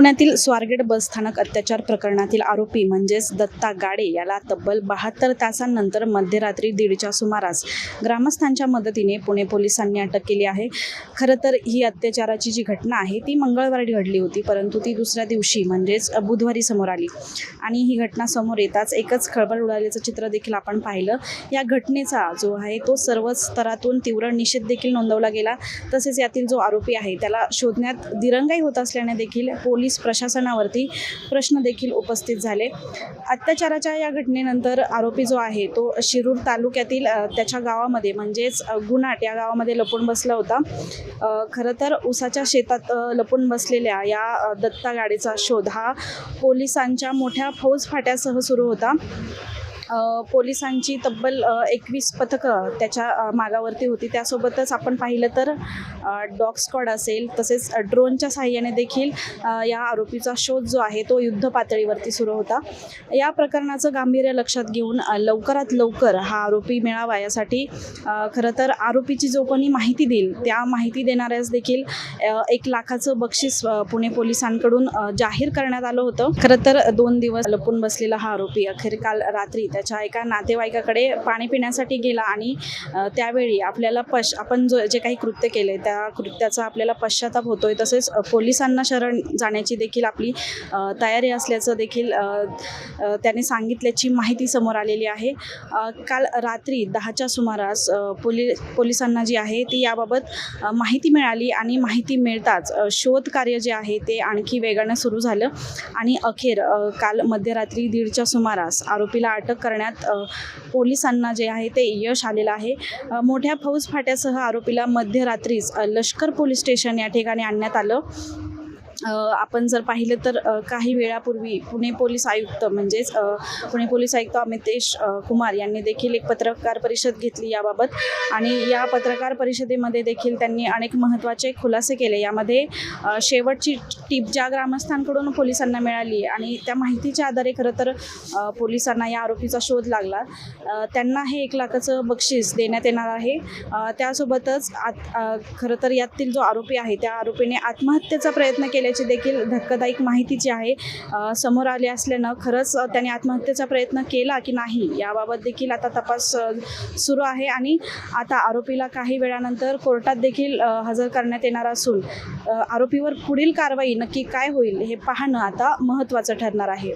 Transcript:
पुण्यातील स्वारगेट बसस्थानक अत्याचार प्रकरणातील आरोपी म्हणजेच दत्ता गाडे याला तब्बल बहात्तर तासांनंतर मध्यरात्री दीडच्या सुमारास ग्रामस्थांच्या मदतीने पुणे पोलिसांनी अटक केली आहे. खरं तर ही अत्याचाराची जी घटना आहे ती मंगळवारी घडली होती परंतु ती दुसऱ्या दिवशी म्हणजेच बुधवारी समोर आली. आणि ही घटना समोर येताच एकच खळबळ उडाल्याचं चित्र देखील आपण पाहिलं. या घटनेचा जो आहे तो सर्व स्तरातून तीव्र निषेध देखील नोंदवला गेला. तसेच यातील जो आरोपी आहे त्याला शोधण्यात दिरंगाई होत असल्याने देखील पोलीस प्रशासनावरती प्रश्न देखील उपस्थित झाले. अत्याचाराच्या या घटनेनंतर आरोपी जो आहे तो शिरूर तालुक्यातील त्याच्या गावामध्ये म्हणजेच गुनाट या गावामध्ये लपून बसला होता. खरं तर उसाच्या शेतात लपून बसलेल्या या दत्ता गाडीचा शोध हा पोलिसांच्या मोठ्या फौजफाट्यासह सुरू होता. पोलिसांची तब्बल एकवीस पथकं त्याच्या मागावरती होती. त्यासोबतच आपण पाहिलं तर डॉग स्क्वॉड असेल तसेच ड्रोनच्या साहाय्याने देखील या आरोपीचा शोध जो आहे तो युद्ध पातळीवरती सुरू होता. या प्रकरणाचं गांभीर्य लक्षात घेऊन लवकरात लवकर हा आरोपी मिळावा यासाठी खरं तर आरोपीची जो कोणी माहिती देईल त्या माहिती देणाऱ्यास देखील एक लाखाचं बक्षीस पुणे पोलिसांकडून जाहीर करण्यात आलं होतं. खरं तर दोन दिवस लपून बसलेला हा आरोपी अखेर काल रात्री त्याच्या एका नातेवाईकाकडे पाणी पिण्यासाठी गेला आणि त्यावेळी आपल्याला पश आपण जो जे काही कृत्य केले त्या कृत्याचा आपल्याला पश्चाताप होतोय तसेच पोलिसांना शरण जाण्याची देखील आपली तयारी असल्याचं देखील त्याने सांगितल्याची माहिती समोर आलेली आहे. काल रात्री दहाच्या सुमारास पोलि पोलिसांना जी आहे ती याबाबत माहिती मिळाली आणि माहिती मिळताच शोध कार्य जे आहे ते आणखी वेगानं सुरू झालं आणि अखेर काल मध्यरात्री दीडच्या सुमारास आरोपीला अटक करण्यात पोलिसांना जे आहे ते यश आलेलं आहे. मोठ्या फौजफाट्यासह आरोपीला मध्यरात्रीच लष्कर पोलीस स्टेशन या ठिकाणी आणण्यात आलं. आपण जर पाहिलं तर काही वेळापूर्वी पुणे पोलीस आयुक्त म्हणजेच पुणे पोलीस आयुक्त अमितेश कुमार यांनी देखील एक पत्रकार परिषद घेतली याबाबत. आणि या पत्रकार परिषदेमध्ये देखील त्यांनी अनेक महत्त्वाचे खुलासे केले. यामध्ये शेवटची टीप ज्या ग्रामस्थांकडून पोलिसांना मिळाली आणि त्या माहितीच्या आधारे खरं तर पोलिसांना या आरोपीचा शोध लागला. त्यांना हे एक लाखाचं बक्षीस देण्यात येणार आहे. त्यासोबतच आत खरं तर यातील जो आरोपी आहे त्या आरोपीने आत्महत्येचा प्रयत्न असल्याची देखील धक्कादायक माहिती जी आहे समोर आली असल्यानं खरंच त्याने आत्महत्येचा प्रयत्न केला की नाही याबाबत देखील आता तपास सुरू आहे आणि आता आरोपीला काही वेळानंतर कोर्टात देखील हजर करण्यात येणार असून आरोपीवर पुढील कारवाई नक्की काय होईल हे पाहणं आता महत्त्वाचं ठरणार आहे.